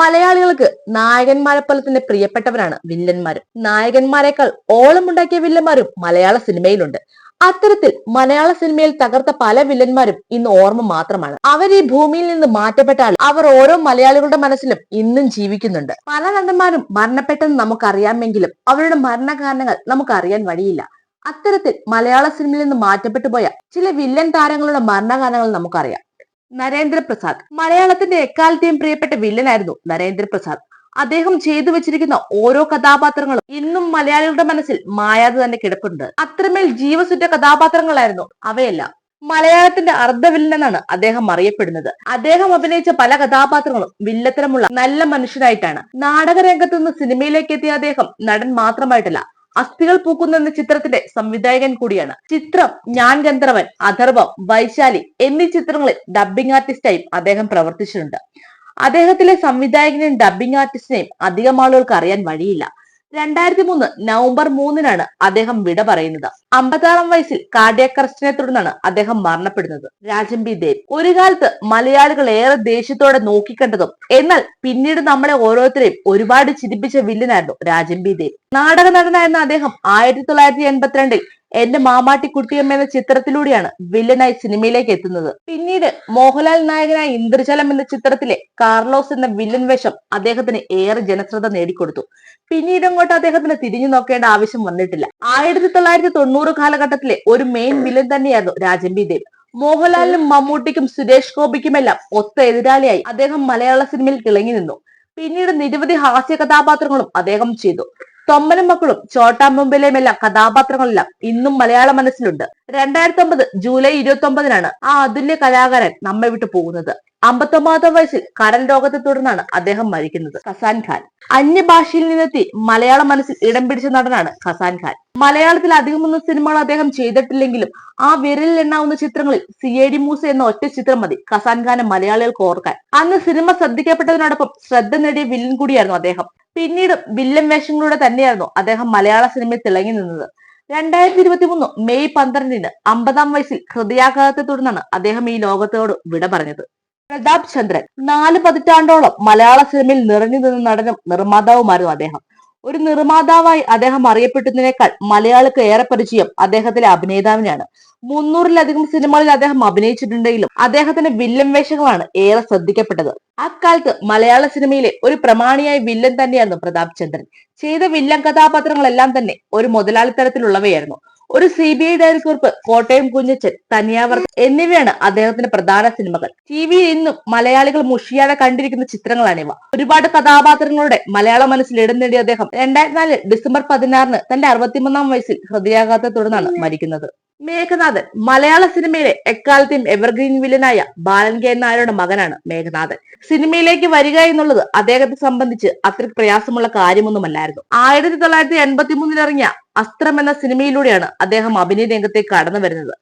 മലയാളികൾക്ക് നായകന്മാരെ പോലെ തന്നെ പ്രിയപ്പെട്ടവരാണ് വില്ലന്മാരും. നായകന്മാരെക്കാൾ ഓളമുണ്ടാക്കിയ വില്ലന്മാരും മലയാള സിനിമയിലുണ്ട്. അത്തരത്തിൽ മലയാള സിനിമയിൽ തകർത്ത പല വില്ലന്മാരും ഇന്ന് ഓർമ്മ മാത്രമാണ്. അവർ ഈ ഭൂമിയിൽ നിന്ന് മാറ്റപ്പെട്ടാൽ അവർ ഓരോ മലയാളികളുടെ മനസ്സിലും ഇന്നും ജീവിക്കുന്നുണ്ട്. പല നടന്മാരും മരണപ്പെട്ടെന്ന് നമുക്കറിയാമെങ്കിലും അവരുടെ മരണകാരണങ്ങൾ നമുക്കറിയാൻ വഴിയില്ല. അത്തരത്തിൽ മലയാള സിനിമയിൽ നിന്ന് മാറ്റപ്പെട്ടു പോയ ചില വില്ലൻ താരങ്ങളുടെ മരണകാരണങ്ങൾ നമുക്കറിയാം. നരേന്ദ്രപ്രസാദ്. മലയാളത്തിന്റെ എക്കാലത്തെയും പ്രിയപ്പെട്ട വില്ലനായിരുന്നു നരേന്ദ്രപ്രസാദ്. അദ്ദേഹം ചെയ്തു വെച്ചിരിക്കുന്ന ഓരോ കഥാപാത്രങ്ങളും ഇന്നും മലയാളികളുടെ മനസ്സിൽ മായാതെ തന്നെ കിടപ്പുണ്ട്. അത്രമേൽ ജീവസുറ്റ കഥാപാത്രങ്ങളായിരുന്നു അവയെല്ലാം. മലയാളത്തിന്റെ അർദ്ധവില്ലൻ എന്നാണ് അദ്ദേഹം അറിയപ്പെടുന്നത്. അദ്ദേഹം അഭിനയിച്ച പല കഥാപാത്രങ്ങളും വില്ലത്തരമുള്ള നല്ല മനുഷ്യനായിട്ടാണ്. നാടകരംഗത്ത് നിന്ന് സിനിമയിലേക്ക് എത്തിയ അദ്ദേഹം നടൻ മാത്രമായിട്ടല്ല അസ്ഥികൾ പൂക്കുന്ന എന്ന ചിത്രത്തിന്റെ സംവിധായകൻ കൂടിയാണ്. ചിത്രം ഞാൻ ഗന്ധർവൻ അഥർവം വൈശാലി എന്നീ ചിത്രങ്ങളിൽ ഡബ്ബിംഗ് ആർട്ടിസ്റ്റായും അദ്ദേഹം പ്രവർത്തിച്ചിട്ടുണ്ട്. അദ്ദേഹത്തിലെ സംവിധായകനെയും ഡബ്ബിംഗ് ആർട്ടിസ്റ്റിനെയും അധികം ആളുകൾക്ക് അറിയാൻ വഴിയില്ല. രണ്ടായിരത്തി മൂന്ന് നവംബർ മൂന്നിനാണ് അദ്ദേഹം വിട പറയുന്നത്. അമ്പത്താറാം വയസ്സിൽ കാർഡിയാക് അറസ്റ്റിനെ തുടർന്നാണ് അദ്ദേഹം മരണപ്പെടുന്നത്. രാജംബി ദേവ് ഒരു കാലത്ത് മലയാളികൾ ഏറെ ദേഷ്യത്തോടെ നോക്കിക്കണ്ടതും എന്നാൽ പിന്നീട് നമ്മളെ ഓരോരുത്തരെയും ഒരുപാട് ചിരിപ്പിച്ച വില്ലനായിരുന്നു രാജംബി ദേവ് നാടക നടനായിരുന്ന അദ്ദേഹം ആയിരത്തി തൊള്ളായിരത്തി എൺപത്തിരണ്ടിൽ എന്റെ മാമാട്ടി കുട്ടിയമ്മ എന്ന ചിത്രത്തിലൂടെയാണ് വില്ലനായി സിനിമയിലേക്ക് എത്തുന്നത്. പിന്നീട് മോഹൻലാൽ നായകനായ ഇന്ദ്രജലം എന്ന ചിത്രത്തിലെ കാർലോസ് എന്ന വില്ലൻ വേഷം അദ്ദേഹത്തിന് ഏറെ ജനശ്രദ്ധ നേടിക്കൊടുത്തു. പിന്നീട് അങ്ങോട്ട് അദ്ദേഹത്തിന് തിരിഞ്ഞു നോക്കേണ്ട ആവശ്യം വന്നിട്ടില്ല. ആയിരത്തി തൊള്ളായിരത്തി തൊണ്ണൂറ് കാലഘട്ടത്തിലെ ഒരു മെയിൻ വില്ലൻ തന്നെയായിരുന്നു രാജംബി ദേവ്. മോഹൻലാലിനും മമ്മൂട്ടിക്കും സുരേഷ് ഗോപിക്കുമെല്ലാം ഒത്ത എതിരാളിയായി അദ്ദേഹം മലയാള സിനിമയിൽ തിളങ്ങി നിന്നു. പിന്നീട് നിരവധി ഹാസ്യ കഥാപാത്രങ്ങളും അദ്ദേഹം ചെയ്തു. തൊമ്മനും മക്കളും ചോട്ടാ മുമ്പിലെയും എല്ലാം കഥാപാത്രങ്ങളെല്ലാം ഇന്നും മലയാള മനസ്സിലുണ്ട്. രണ്ടായിരത്തി ഒമ്പത് ജൂലൈ ഇരുപത്തി ഒമ്പതിനാണ് ആ അതുല്യ കലാകാരൻ നമ്മെ വിട്ടു പോകുന്നത്. അമ്പത്തൊമ്പതാം വയസ്സിൽ കരൽ രോഗത്തെ തുടർന്നാണ് അദ്ദേഹം മരിക്കുന്നത്. ഖസാൻ ഖാൻ. അന്യഭാഷയിൽ നിന്നെത്തി മലയാള മനസ്സിൽ ഇടം പിടിച്ച നടനാണ് ഖസാൻ ഖാൻ. മലയാളത്തിൽ അധികമൊന്നും സിനിമകൾ അദ്ദേഹം ചെയ്തിട്ടില്ലെങ്കിലും ആ വിരലിൽ എണ്ണാവുന്ന ചിത്രങ്ങളിൽ സി എ ഡി മൂസ എന്ന ഒറ്റ ചിത്രം മതി ഖസാൻ ഖാനെ മലയാളികൾക്ക് ഓർക്കാൻ. അന്ന് സിനിമ ശ്രദ്ധിക്കപ്പെട്ടതിനോടൊപ്പം ശ്രദ്ധ നേടിയ വില്ലൻ കൂടിയായിരുന്നു അദ്ദേഹം. പിന്നീട് വില്ലൻ വേഷങ്ങളിലൂടെ തന്നെയായിരുന്നു അദ്ദേഹം മലയാള സിനിമയിൽ തിളങ്ങി നിന്നത്. രണ്ടായിരത്തി ഇരുപത്തി മൂന്ന് മെയ് പന്ത്രണ്ടിന് അമ്പതാം വയസ്സിൽ ഹൃദയാഘാതത്തെ തുടർന്നാണ് അദ്ദേഹം ഈ ലോകത്തോട് വിട പറഞ്ഞത്. പ്രതാപ് ചന്ദ്രൻ. നാല് പതിറ്റാണ്ടോളം മലയാള സിനിമയിൽ നിറഞ്ഞു നിന്ന നടനും നിർമ്മാതാവുമായിരുന്നു അദ്ദേഹം. ഒരു നിർമ്മാതാവായി അദ്ദേഹം അറിയപ്പെട്ടതിനേക്കാൾ മലയാളിക്ക് ഏറെ പരിചയം അദ്ദേഹത്തിലെ അഭിനേതാവിനാണ്. മുന്നൂറിലധികം സിനിമകളിൽ അദ്ദേഹം അഭിനയിച്ചിട്ടുണ്ടെങ്കിലും അദ്ദേഹത്തിന്റെ വില്ലൻ വേഷങ്ങളാണ് ഏറെ ശ്രദ്ധിക്കപ്പെട്ടത്. അക്കാലത്ത് മലയാള സിനിമയിലെ ഒരു പ്രമാണിയായ വില്ലൻ തന്നെയായിരുന്നു പ്രതാപ് ചന്ദ്രൻ. ചെയ്ത വില്ലൻ കഥാപാത്രങ്ങളെല്ലാം തന്നെ ഒരു മുതലാളിത്തരത്തിലുള്ളവയായിരുന്നു. ഒരു സി ബി ഐ ഡയറിക്കുറിപ്പ് കോട്ടയം കുഞ്ഞച്ചൻ തനിയാവർ എന്നിവയാണ് അദ്ദേഹത്തിന്റെ പ്രധാന സിനിമകൾ. ടി വിയിൽ ഇന്നും മലയാളികൾ മുഷിയാതെ കണ്ടിരിക്കുന്ന ചിത്രങ്ങളാണിവ. ഒരുപാട് കഥാപാത്രങ്ങളുടെ മലയാള മനസ്സിൽ ഇടം നേടിയ അദ്ദേഹം രണ്ടായിരത്തി നാല് ഡിസംബർ പതിനാറിന് തന്റെ അറുപത്തിമൂന്നാം വയസ്സിൽ ഹൃദയാഘാതത്തെ തുടർന്നാണ് മരിക്കുന്നത്. മേഘനാഥൻ. മലയാള സിനിമയിലെ എക്കാലത്തെയും എവർഗ്രീൻ വില്ലനായ ബാലൻ കെ നായരുടെ മകനാണ് മേഘനാഥൻ. സിനിമയിലേക്ക് വരിക എന്നുള്ളത് അദ്ദേഹത്തെ സംബന്ധിച്ച് അത്ര പ്രയാസമുള്ള കാര്യമൊന്നുമല്ലായിരുന്നു. ആയിരത്തി തൊള്ളായിരത്തി എൺപത്തി മൂന്നിൽ ഇറങ്ങിയ അസ്ത്രം എന്ന സിനിമയിലൂടെയാണ് അദ്ദേഹം അഭിനയ രംഗത്തേക്ക് കടന്നു വരുന്നത്.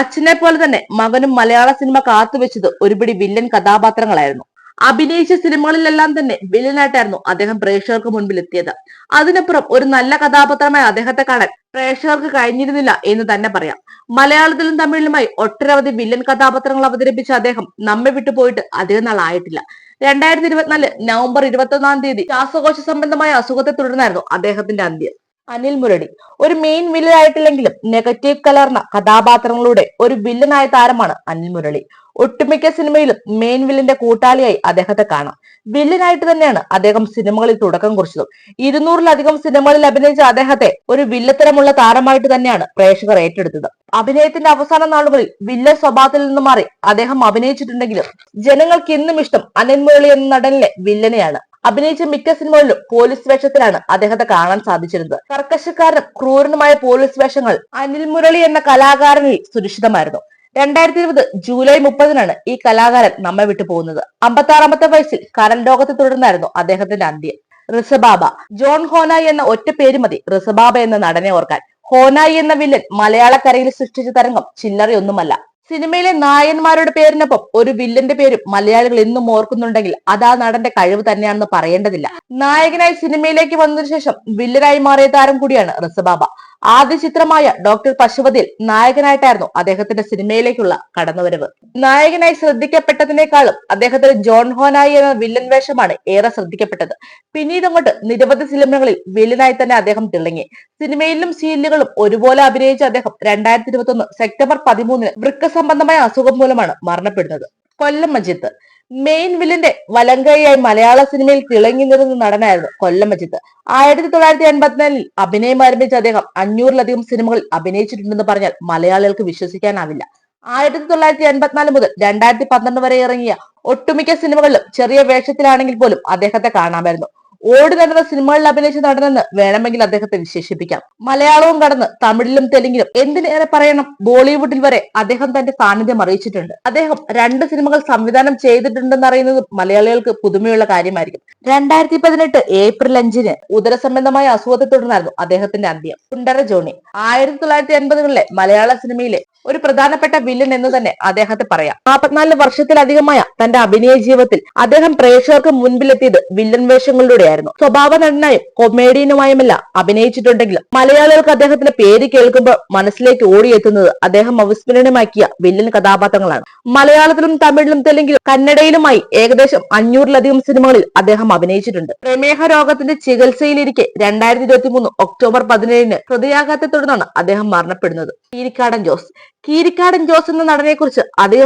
അച്ഛനെ പോലെ തന്നെ മകനും മലയാള സിനിമ കാത്തുവെച്ചത് ഒരുപിടി വില്ലൻ കഥാപാത്രങ്ങളായിരുന്നു. അഭിനയിച്ച സിനിമകളിലെല്ലാം തന്നെ വില്ലനായിട്ടായിരുന്നു അദ്ദേഹം പ്രേക്ഷകർക്ക് മുൻപിൽ എത്തിയത് അതിനപ്പുറം ഒരു നല്ല കഥാപാത്രമായി അദ്ദേഹത്തെ കാണാൻ പ്രേക്ഷകർക്ക് കഴിഞ്ഞിരുന്നില്ല എന്ന് തന്നെ പറയാം. മലയാളത്തിലും തമിഴിലുമായി ഒട്ടനവധി വില്ലൻ കഥാപാത്രങ്ങൾ അവതരിപ്പിച്ച അദ്ദേഹം നമ്മെ വിട്ടുപോയിട്ട് അധികം നാളായിട്ടില്ല. രണ്ടായിരത്തി ഇരുപത്തിനാല് നവംബർ ഇരുപത്തി ഒന്നാം തീയതി ശ്വാസകോശ സംബന്ധമായ അസുഖത്തെ തുടർന്നായിരുന്നു അദ്ദേഹത്തിന്റെ അന്ത്യം. അനിൽ മുരളി. ഒരു മെയിൻ വില്ലൻ ആയിട്ടില്ലെങ്കിലും നെഗറ്റീവ് കലർന്ന കഥാപാത്രങ്ങളുടെ ഒരു വില്ലനായ താരമാണ് അനിൽ മുരളി. ഒട്ടുമിക്ക സിനിമയിലും മെയിൻ വില്ലന്റെ കൂട്ടാളിയായി അദ്ദേഹത്തെ കാണാം. വില്ലനായിട്ട് തന്നെയാണ് അദ്ദേഹം സിനിമകളിൽ തുടക്കം കുറിച്ചതും. ഇരുന്നൂറിലധികം സിനിമകളിൽ അഭിനയിച്ച അദ്ദേഹത്തെ ഒരു വില്ലത്തരമുള്ള താരമായിട്ട് തന്നെയാണ് പ്രേക്ഷകർ ഏറ്റെടുത്തത്. അഭിനയത്തിന്റെ അവസാന നാളുകളിൽ വില്ലൻ സ്വഭാവത്തിൽ നിന്ന് മാറി അദ്ദേഹം അഭിനയിച്ചിട്ടുണ്ടെങ്കിലും ജനങ്ങൾക്ക് ഇന്നും ഇഷ്ടം അനിൽ മുരളി എന്ന നടനിലെ വില്ലനെയാണ് അഭിനയിച്ച മിക്ക സിനിമകളിലും പോലീസ് വേഷത്തിലാണ് അദ്ദേഹത്തെ കാണാൻ സാധിച്ചിരുന്നത്. കർക്കശക്കാരനും ക്രൂരനുമായ പോലീസ് വേഷങ്ങൾ അനിൽ മുരളി എന്ന കലാകാരനിൽ സുരക്ഷിതമായിരുന്നു. രണ്ടായിരത്തി ഇരുപത് ജൂലൈ മുപ്പതിനാണ് ഈ കലാകാരൻ നമ്മെ വിട്ടു പോകുന്നത്. അമ്പത്താറാമത്തെ വയസ്സിൽ കരൽ ലോകത്തെ തുടർന്നായിരുന്നു അദ്ദേഹത്തിന്റെ അന്ത്യം. റിസബാബ ജോൺ ഹോനായി എന്ന ഒറ്റ പേര് മതി റിസബാബ എന്ന നടനെ ഓർക്കാൻ. ഹോനായി എന്ന വില്ലൻ മലയാളക്കരയിൽ സൃഷ്ടിച്ച തരംഗം ചില്ലറയൊന്നുമല്ല. സിനിമയിലെ നായന്മാരുടെ പേരിനൊപ്പം ഒരു വില്ലന്റെ പേരും മലയാളികൾ ഇന്നും ഓർക്കുന്നുണ്ടെങ്കിൽ അത് ആ നടന്റെ കഴിവ് തന്നെയാണെന്ന് പറയേണ്ടതില്ല. നായകനായി സിനിമയിലേക്ക് വന്നതിനു ശേഷം വില്ലനായി മാറിയ താരം കൂടിയാണ് റസബാബ. ആദ്യ ചിത്രമായ ഡോക്ടർ പശുപതിയിൽ നായകനായിട്ടായിരുന്നു അദ്ദേഹത്തിന്റെ സിനിമയിലേക്കുള്ള കടന്നുവരവ്. നായകനായി ശ്രദ്ധിക്കപ്പെട്ടതിനേക്കാളും അദ്ദേഹത്തിന് ജോൺ ഹോനായി എന്ന വില്ലൻ വേഷമാണ് ഏറെ ശ്രദ്ധിക്കപ്പെട്ടത്. പിന്നീട് അങ്ങോട്ട് നിരവധി സിനിമകളിൽ വില്ലനായി തന്നെ അദ്ദേഹം തിളങ്ങി. സിനിമയിലും സീരിയലുകളും ഒരുപോലെ അഭിനയിച്ച അദ്ദേഹം രണ്ടായിരത്തി ഇരുപത്തി സെപ്റ്റംബർ പതിമൂന്നിന് വൃക്ക സംബന്ധമായ അസുഖം മൂലമാണ് മരണപ്പെടുന്നത്. കൊല്ലം മജിത്ത് മെയിൻ വില്ലന്റെ വലങ്കയായി മലയാള സിനിമയിൽ തിളങ്ങി നിന്ന നടനായിരുന്നു കൊല്ലം മജിത്ത് ആയിരത്തി തൊള്ളായിരത്തി എൺപത്തിനാലിൽ അഭിനയം ആരംഭിച്ച അദ്ദേഹം അഞ്ഞൂറിലധികം സിനിമകളിൽ അഭിനയിച്ചിട്ടുണ്ടെന്ന് പറഞ്ഞാൽ മലയാളികൾക്ക് വിശ്വസിക്കാനാവില്ല. ആയിരത്തി തൊള്ളായിരത്തി എൺപത്തിനാല് മുതൽ രണ്ടായിരത്തി പന്ത്രണ്ട് വരെ ഇറങ്ങിയ ഒട്ടുമിക്ക സിനിമകളിലും ചെറിയ വേഷത്തിലാണെങ്കിൽ പോലും അദ്ദേഹത്തെ കാണാമായിരുന്നു. ഓടി നടന്ന സിനിമകളിൽ അഭിനയിച്ച നടനെന്ന് വേണമെങ്കിൽ അദ്ദേഹത്തെ വിശേഷിപ്പിക്കാം. മലയാളവും കടന്ന് തമിഴിലും തെലുങ്കിലും എന്തിനേറെ പറയണം? ബോളിവുഡിൽ വരെ അദ്ദേഹം തന്റെ സാന്നിധ്യം അറിയിച്ചിട്ടുണ്ട്. അദ്ദേഹം രണ്ട് സിനിമകൾ സംവിധാനം ചെയ്തിട്ടുണ്ടെന്ന് അറിയുന്നത് മലയാളികൾക്ക് പുതുമയുള്ള കാര്യമായിരിക്കും. രണ്ടായിരത്തി പതിനെട്ട് ഏപ്രിൽ അഞ്ചിന് ഉദരസംബന്ധമായ അസുഖത്തെ തുടർന്നായിരുന്നു അദ്ദേഹത്തിന്റെ അന്ത്യം. കുണ്ടര ജോണി. ആയിരത്തി തൊള്ളായിരത്തി എൺപതുകളിലെ മലയാള സിനിമയിലെ ഒരു പ്രധാനപ്പെട്ട വില്ലൻ എന്ന് തന്നെ അദ്ദേഹത്തെ പറയാം. നാൽപ്പത്തിനാല് വർഷത്തിലധികമായ തന്റെ അഭിനയ ജീവിതത്തിൽ അദ്ദേഹം പ്രേക്ഷകർക്ക് മുൻപിലെത്തിയത് വില്ലൻ വേഷങ്ങളിലൂടെയായിരുന്നു. സ്വഭാവ നടനായും കൊമേഡിയനുമായുമെല്ലാം അഭിനയിച്ചിട്ടുണ്ടെങ്കിലും മലയാളികൾക്ക് അദ്ദേഹത്തിന്റെ പേര് കേൾക്കുമ്പോൾ മനസ്സിലേക്ക് ഓടിയെത്തുന്നത് അദ്ദേഹം അവിസ്മരണമാക്കിയ വില്ലൻ കഥാപാത്രങ്ങളാണ്. മലയാളത്തിലും തമിഴിലും തെലുങ്കിലും കന്നഡയിലുമായി ഏകദേശം അഞ്ഞൂറിലധികം സിനിമകളിൽ അദ്ദേഹം അഭിനയിച്ചിട്ടുണ്ട്. പ്രമേഹ രോഗത്തിന്റെ ചികിത്സയിലിരിക്കെ രണ്ടായിരത്തി ഇരുപത്തി മൂന്ന് ഒക്ടോബർ പതിനേഴിന് ഹൃദയാഘാതത്തെ തുടർന്നാണ് അദ്ദേഹം മരണപ്പെടുന്നത്. ഈരിക്കാടൻ ജോസ് കീരിക്കാടൻ ജോസ് എന്ന നടനെ കുറിച്ച്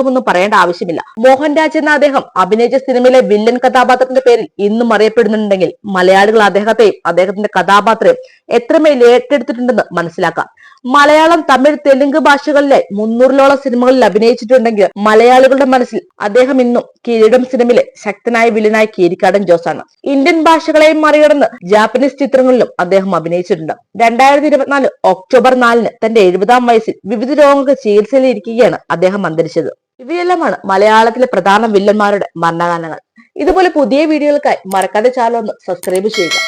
ഒന്നും പറയേണ്ട ആവശ്യമില്ല. മോഹൻരാജ് എന്ന അദ്ദേഹം അഭിനയിച്ച സിനിമയിലെ വില്ലൻ കഥാപാത്രത്തിന്റെ പേരിൽ ഇന്നും അറിയപ്പെടുന്നുണ്ടെങ്കിൽ മലയാളികൾ അദ്ദേഹത്തെയും അദ്ദേഹത്തിന്റെ കഥാപാത്രയും എത്രമേൽ ഏറ്റെടുത്തിട്ടുണ്ടെന്ന് മനസ്സിലാക്കാം. മലയാളം തമിഴ് തെലുങ്ക് ഭാഷകളിലെ മുന്നൂറിലോളം സിനിമകളിൽ അഭിനയിച്ചിട്ടുണ്ടെങ്കിൽ മലയാളികളുടെ മനസ്സിൽ അദ്ദേഹം ഇന്നും കിരീടം സിനിമയിലെ ശക്തനായ വില്ലനായ കീരിക്കാടൻ ജോസാണ് ഇന്ത്യൻ ഭാഷകളെയും മറികടന്ന് ജാപ്പനീസ് ചിത്രങ്ങളിലും അദ്ദേഹം അഭിനയിച്ചിട്ടുണ്ട്. രണ്ടായിരത്തി ഇരുപത്തിനാല് ഒക്ടോബർ നാലിന് തന്റെ എഴുപതാം വയസ്സിൽ വിവിധ രോഗങ്ങൾക്ക് ചികിത്സയിൽ ഇരിക്കുകയാണ് അദ്ദേഹം അന്തരിച്ചത്. ഇവയെല്ലാമാണ് മലയാളത്തിലെ പ്രധാന വില്ലന്മാരുടെ മരണകാലങ്ങൾ. ഇതുപോലെ പുതിയ വീഡിയോകൾക്കായി മറക്കാതെ ചാനൽ ഒന്ന് സബ്സ്ക്രൈബ് ചെയ്യുക.